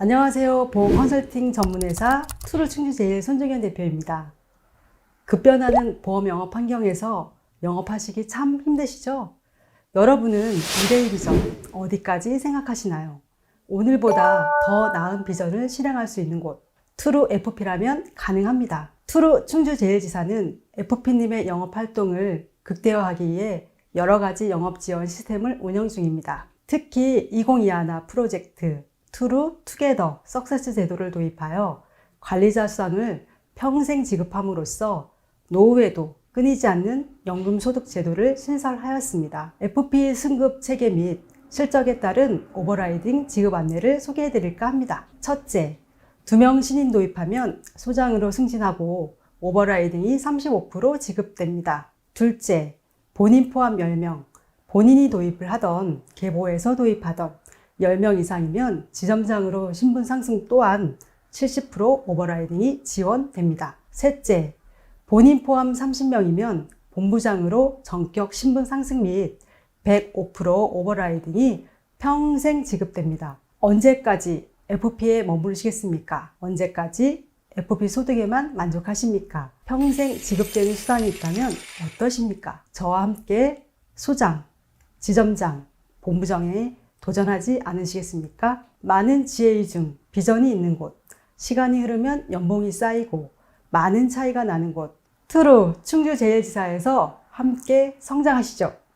안녕하세요. 보험 컨설팅 전문회사 투루 충주제일 손정현 대표입니다. 급변하는 보험 영업 환경에서 영업하시기 참 힘드시죠? 여러분은 미래의 비전 어디까지 생각하시나요? 오늘보다 더 나은 비전을 실행할 수 있는 곳 투루 FP라면 가능합니다. 투루 충주제일지사는 FP님의 영업 활동을 극대화하기 위해 여러 가지 영업 지원 시스템을 운영 중입니다. 특히 2021 프로젝트 투루 투게더 석세스 제도를 도입하여 관리자 수당을 평생 지급함으로써 노후에도 끊이지 않는 연금 소득 제도를 신설하였습니다. FP 승급 체계 및 실적에 따른 오버라이딩 지급 안내를 소개해 드릴까 합니다. 첫째, 두 명 신인 도입하면 소장으로 승진하고 오버라이딩이 35% 지급됩니다. 둘째, 본인 포함 10명, 본인이 도입을 하던 계보에서 도입하던 10명 이상이면 지점장으로 신분 상승 또한 70% 오버라이딩이 지원됩니다. 셋째, 본인 포함 30명이면 본부장으로 전격 신분 상승 및 105% 오버라이딩이 평생 지급됩니다. 언제까지 FP에 머무르시겠습니까? 언제까지 FP 소득에만 만족하십니까? 평생 지급되는 수당이 있다면 어떠십니까? 저와 함께 소장, 지점장, 본부장에 도전하지 않으시겠습니까? 많은 지혜의 중 비전이 있는 곳, 시간이 흐르면 연봉이 쌓이고 많은 차이가 나는 곳, 트루 충주제일지사에서 함께 성장하시죠.